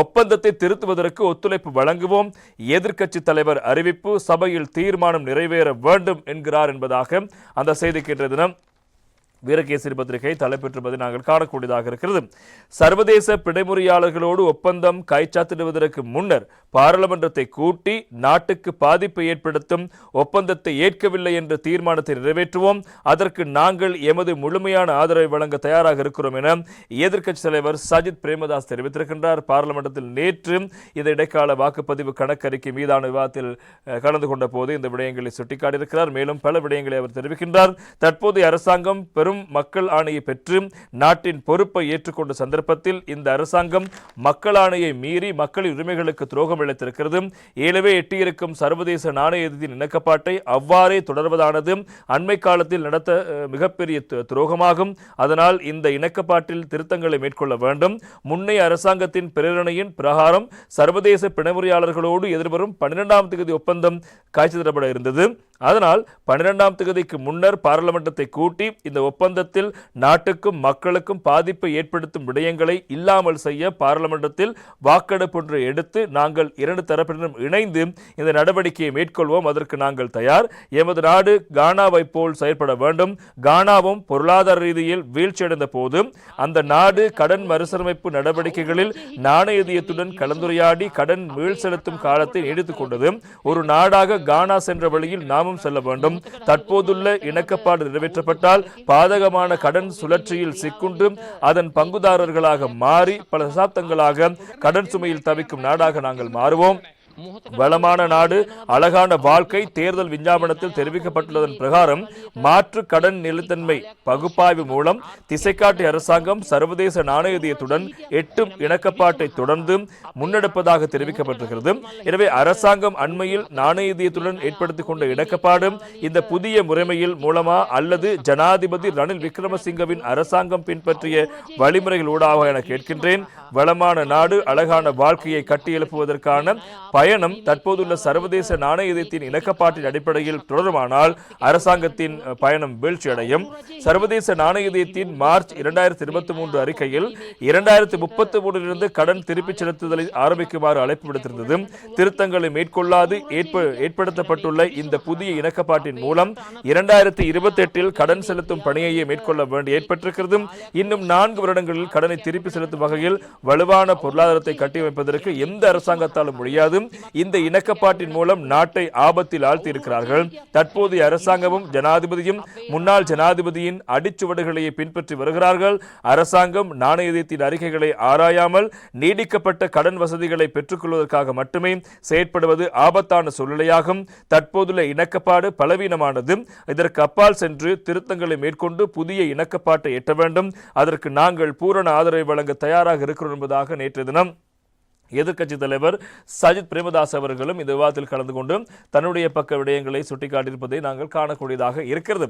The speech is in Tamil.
ஒப்பந்தத்தை திருத்துவதற்கு ஒத்துழைப்பு வழங்குவோம். எதிர்க்கட்சி தலைவர் அறிவிப்பு சபையில் தீர்மானம் நிறைவேற வேண்டும் என்கிறார் என்பதாக அந்த செய்தி இன்றைய தினம். வீரகேசரி பத்திரிகை தலைப்பெற்றுவதை நாங்கள் காணக்கூடியதாக இருக்கிறது. சர்வதேச பிடைமுறையாளர்களோடு ஒப்பந்தம் கைச்சாத்திடுவதற்கு முன்னர் பாராளுமன்றத்தை கூட்டி நாட்டுக்கு பாதிப்பை ஏற்படுத்தும் ஒப்பந்தத்தை ஏற்கவில்லை என்ற தீர்மானத்தை நிறைவேற்றுவோம். அதற்கு நாங்கள் எமது முழுமையான ஆதரவை வழங்க தயாராக இருக்கிறோம் என எதிர்க்கட்சி தலைவர் சஜித் பிரேமதாஸ் தெரிவித்திருக்கின்றார். பாராளுமன்றத்தில் நேற்று இந்த இடைக்கால வாக்குப்பதிவு கணக்கறிக்கை மீதான விவாதத்தில் கலந்து கொண்ட போது இந்த விடயங்களை சுட்டிக்காட்டியிருக்கிறார். மேலும் பல விடயங்களை அவர் தெரிவிக்கின்றார். தற்போதைய அரசாங்கம் பெரும் மக்கள் ஆணையை பெற்று நாட்டின் பொறுப்பை ஏற்றுக்கொண்ட சந்தர்ப்பத்தில் இந்த அரசாங்கம் மக்கள் ஆணையை மீறி மக்களின் உரிமைகளுக்கு துரோகம் இழைத்திருக்கிறது. ஏழவே எட்டியிருக்கும் சர்வதேச நாணயத்தின் இணக்கப்பாட்டை அவ்வாறே தொடர்வதானது அண்மை காலத்தில் நடத்த மிகப்பெரிய து- துரோகமாகும். அதனால் இந்த இணக்கப்பாட்டில் திருத்தங்களை மேற்கொள்ள வேண்டும். முன்னைய அரசாங்கத்தின் பிரேரணையின் பிரகாரம் சர்வதேச பிணமுறையாளர்களோடு எதிர்வரும் பன்னிரெண்டாம் தேதி ஒப்பந்தம் காய்ச்சிதரப்பட இருந்தது. அதனால் பன்னிரெண்டாம் தேதிக்கு முன்னர் பாராளுமன்றத்தை கூட்டி இந்த ஒப்பந்தத்தில் நாட்டுக்கும் மக்களுக்கும் பாதிப்பை ஏற்படுத்தும் விடயங்களை இல்லாமல் செய்ய பாராளுமன்றத்தில் வாக்கெடுப்பு ஒன்றை எடுத்து நாங்கள் இரண்டு தரப்பினரும் இணைந்து இந்த நடவடிக்கையை மேற்கொள்வோம். அதற்கு நாங்கள் தயார். எமது நாடு கானாவை போல் செயல்பட வேண்டும். கானாவும் பொருளாதார ரீதியில் வீழ்ச்சியடைந்த போது அந்த நாடு கடன் மறுசீரமைப்பு நடவடிக்கைகளில் நாணயதியத்துடன் கலந்துரையாடி கடன் மீள் செலுத்தும் காலத்தை நீடித்துக் கொண்டது. ஒரு நாடாக கானா சென்ற வழியில் நாமும் செல்ல வேண்டும். தற்போதுள்ள இணக்கப்பாடு நிறைவேற்றப்பட்டால் பாதகமான கடன் சுழற்சியில் சிக்குண்டு அதன் பங்குதாரர்களாக மாறி பல தசாப்தங்களாக கடன் சுமையில் தவிக்கும் நாடாக நாங்கள் மாறுவோம். வளமான நாடு அழகான வாழ்க்கை தேர்தல் விஞ்ஞாபனத்தில் தெரிவிக்கப்பட்டுள்ளதன் பிரகாரம் மாற்று கடன் நிலத்தன்மை பகுப்பாய்வு மூலம் திசைக்காட்டி அரசாங்கம் சர்வதேச நாணயதியத்துடன் எட்டும் இணக்கப்பாட்டை தொடர்ந்து முன்னெடுப்பதாக தெரிவிக்கப்பட்டிருக்கிறது. எனவே அரசாங்கம் அண்மையில் நாணயதியத்துடன் ஏற்படுத்திக் கொண்ட இணக்கப்பாடு இந்த புதிய முறைமையில் மூலமா அல்லது ஜனாதிபதி ரணில் விக்ரமசிங்கவின் அரசாங்கம் பின்பற்றிய வழிமுறைகள் ஊடாக என கேட்கின்றேன். வளமான நாடு அழகான வாழ்க்கையை கட்டியெழுப்புவதற்கான பயணம் தற்போதுள்ள சர்வதேச நாணயத்தின் இணக்கப்பாட்டின் அடிப்படையில் தொடருமானால் அரசாங்கத்தின் பயணம் வீழ்ச்சியடையும். சர்வதேச நாணயத்தின் மார்ச் இரண்டாயிரத்தி இருபத்தி மூன்று அறிக்கையில் இரண்டாயிரத்தி முப்பத்தி மூன்றிலிருந்து கடன் திருப்பிச் செலுத்துதலை ஆரம்பிக்குமாறு அழைப்பு விடுத்திருந்தது. திருத்தங்களை மேற்கொள்ளாது ஏற்ப ஏற்படுத்தப்பட்டுள்ள இந்த புதிய இணக்கப்பாட்டின் மூலம் இரண்டாயிரத்தி இருபத்தி எட்டில் கடன் செலுத்தும் பணியையே மேற்கொள்ள வேண்டி ஏற்பட்டிருக்கிறது. இன்னும் நான்கு வருடங்களில் கடனை திருப்பி செலுத்தும் வகையில் வலுவான பொருளாதாரத்தை கட்டியமைப்பதற்கு எந்த அரசாங்கத்தாலும் முடியாது. இந்த இணக்கப்பாட்டின் மூலம் நாட்டை ஆபத்தில் ஆழ்த்தி இருக்கிறார்கள் தற்போதைய அரசாங்கமும் ஜனாதிபதியும் முன்னாள் ஜனாதிபதியின் அடிச்சுவடுகளையே பின்பற்றி வருகிறார்கள். அரசாங்கம் நாணயத்தின் அறிக்கைகளை ஆராயாமல் நீடிக்கப்பட்ட கடன் வசதிகளை பெற்றுக்கொள்வதற்காக மட்டுமே செயற்படுவது ஆபத்தான சூழ்நிலையாகும். தற்போதுள்ள இணக்கப்பாடு பலவீனமானது. இதற்கு அப்பால் சென்று திருத்தங்களை மேற்கொண்டு புதிய இணக்கப்பாட்டை எட்ட வேண்டும். அதற்கு நாங்கள் பூரண ஆதரவை வழங்க தயாராக இருக்கிறோம் என்பதாக நேற்று தினம் எதிர்க்கட்சி தலைவர் சஜித் பிரேமதாஸ் அவர்களும் இந்த விவாதத்தில் கலந்து கொண்டு தன்னுடைய பக்க விடயங்களை சுட்டிக்காட்டியிருப்பதை நாங்கள் காணக்கூடியதாக இருக்கிறது.